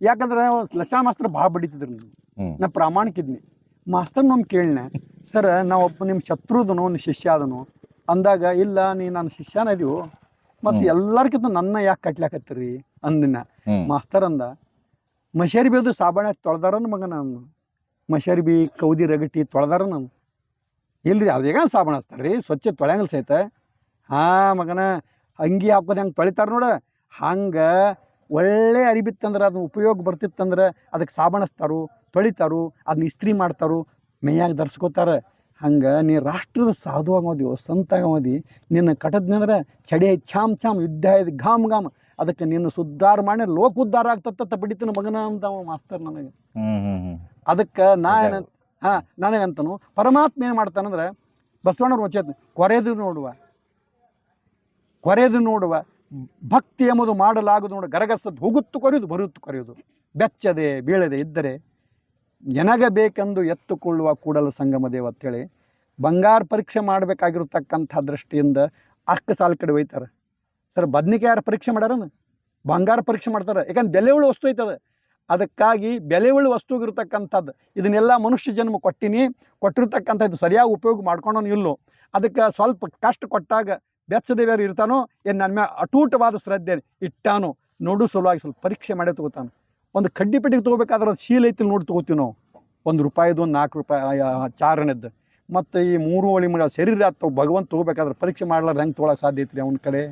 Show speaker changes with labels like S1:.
S1: ಯಾಕಂದ್ರೆ ಲಚಾ ಮಾಸ್ತರ್ ಭಾಳ ಬಡಿತಿದ್ರು ನಾ ಪ್ರಾಮಾಣಿಕ ಇದ್ನಿ. ಮಾಸ್ತರ್ ನಮ್ ಕೇಳಿನ ಸರ್ ನಾವು ಒಬ್ಬ ನಿಮ್ಮ ಶತ್ರುದನು ನಿಮ್ಮ ಶಿಷ್ಯ ಅದನು. ಅಂದಾಗ ಇಲ್ಲ ನೀ ನನ್ನ ಶಿಷ್ಯನ ಇದೀವು. ಮತ್ತೆ ಎಲ್ಲಾರ್ಕಿಂತ ನನ್ನ ಯಾಕೆ ಕಟ್ಲಾಕತ್ತೀರಿ? ಅಂದಿನ. ಮಾಸ್ತರ್ ಅಂದ ಮಶಾರಿ ಬೀದು ಸಾಬಾಣ ತೊಳ್ದಾರನ ಮಗ ನಾನು. ಮಶೇರಿ ಬಿ ಕೌದಿ ರಗಟಿ ತೊಳೆದಾರ ನಾನು. ಇಲ್ರಿ ಅದೇಗ ಸಾಬಾಣ ಹಚ್ತಾರ್ರಿ? ಸ್ವಚ್ಛ ತೊಳೆಯಂಗಲ್ ಸಹಿತ. ಹಾ ಮಗನ ಅಂಗಿ ಹಾಕೋದು ಹೆಂಗೆ ತೊಳಿತಾರ ನೋಡ. ಹಂಗೆ ಒಳ್ಳೆ ಅರಿಬಿತ್ತಂದ್ರೆ ಅದನ್ನ ಉಪಯೋಗ ಬರ್ತಿತ್ತಂದ್ರೆ ಅದಕ್ಕೆ ಸಾಬಣಿಸ್ತಾರು ತೊಳಿತಾರು ಅದನ್ನ ಇಸ್ತ್ರಿ ಮಾಡ್ತಾರು ಮೇಯಾಗಿ ಧರಿಸ್ಕೋತಾರೆ. ಹಂಗೆ ನೀ ರಾಷ್ಟ್ರದ ಸಾಧು ಆಗೋದಿ ಸಂತ ಆಗೋದಿ ನಿನ್ನ ಕಟದ್ನಂದ್ರೆ ಚಡಿ ಛಾಮ್ ಛಾಮ್ ಯುದ್ಧ ಇದು ಘಾಮ್ ಘಾಮ್. ಅದಕ್ಕೆ ನಿನ್ನ ಸುದ್ದಾರ ಮಾಡಿ ಲೋಕ ಉದ್ಧಾರ ಆಗ್ತತ್ತ ಬಿಡಿತನ ಮಗನ ಅಂತ ಮಾಸ್ತರ್ ನನಗೆ. ಅದಕ್ಕೆ ನಾ ಏನ ಹಾ ನನಗಂತನು ಪರಮಾತ್ಮ ಏನು ಮಾಡ್ತಾನಂದ್ರೆ ಬಸವಣ್ಣವ್ರು ವಚನ ಕೊರೆದು ನೋಡುವ. ಕೊರೆದು ನೋಡುವ. ಭಕ್ತಿ ಎಂಬುದು ಮಾಡಲಾಗದು ನೋಡಿ, ಗರಗಸದ್ದು ಹೋಗುತ್ತು ಕೊರೆಯುವುದು, ಬರುತ್ತು ಕೊರೆಯುವುದು. ಬೆಚ್ಚದೆ, ಬೀಳದೆ ಇದ್ದರೆ ನೆನಗಬೇಕೆಂದು ಎತ್ತುಕೊಳ್ಳುವ ಕೂಡಲ ಸಂಗಮ ದೇವ ಅಂತೇಳಿ ಬಂಗಾರ ಪರೀಕ್ಷೆ ಮಾಡಬೇಕಾಗಿರತಕ್ಕಂಥ ದೃಷ್ಟಿಯಿಂದ ಅಕ್ಕ ಸಾಲ ಕಡೆ ಒಯ್ತಾರೆ ಸರ್, ಬದ್ನಿಕಾಯಿ ಯಾರು ಪರೀಕ್ಷೆ ಮಾಡ್ಯಾರನು? ಬಂಗಾರ ಪರೀಕ್ಷೆ ಮಾಡ್ತಾರೆ. ಯಾಕಂದ್ರೆ ಬೆಲೆ ಉಳ್ಳ ವಸ್ತು ಐತದ. ಅದಕ್ಕಾಗಿ ಬೆಲೆ ಉಳ್ಳ ವಸ್ತು ಇರತಕ್ಕಂಥದ್ದು. ಇದನ್ನೆಲ್ಲ ಮನುಷ್ಯ ಜನ್ಮ ಕೊಟ್ಟಿನಿ, ಕೊಟ್ಟಿರ್ತಕ್ಕಂಥದ್ದು ಸರಿಯಾಗಿ ಉಪಯೋಗ ಮಾಡ್ಕೊಂಡು ಇಲ್ಲೋ. ಅದಕ್ಕೆ ಸ್ವಲ್ಪ ಕಷ್ಟ ಕೊಟ್ಟಾಗ ಬೆಚ್ಚದೇವ್ಯಾರು ಇರ್ತಾನೋ, ಏನು ನನ್ನ ಮ್ಯಾಗ ಅಟೂಟವಾದ ಶ್ರದ್ಧೆ ಇಟ್ಟಾನೋ, ನೋಡು ಸಲುವಾಗಿ ಸ್ವಲ್ಪ ಪರೀಕ್ಷೆ ಮಾಡೇ ತೊಗೋತಾನೆ. ಒಂದು ಕಡ್ಡಿ ಪೆಟ್ಟಿಗೆ ತೊಗೋಬೇಕಾದ್ರೆ ಅದು ಶೀಲ ಐತಿ ನೋಡಿ ತೊಗೋತೀವಿ ನಾವು. ಒಂದು ರೂಪಾಯಿದು, ಒಂದು ನಾಲ್ಕು ರೂಪಾಯಿ ಚಾರಣದ್ದು ಮತ್ತು ಈ ಮೂರು ಒಳಿ ಮಗ ಶರೀರ ಆತು, ಭಗವಂತ ತೊಗೋಬೇಕಾದ್ರೆ ಪರೀಕ್ಷೆ ಮಾಡ್ಲಾರ್ದು ಹೆಂಗೆ ತೊಗೊಳಕ್ಕೆ ಸಾಧ್ಯ ಐತ್ರಿ ಅವನ ಕಡೆ?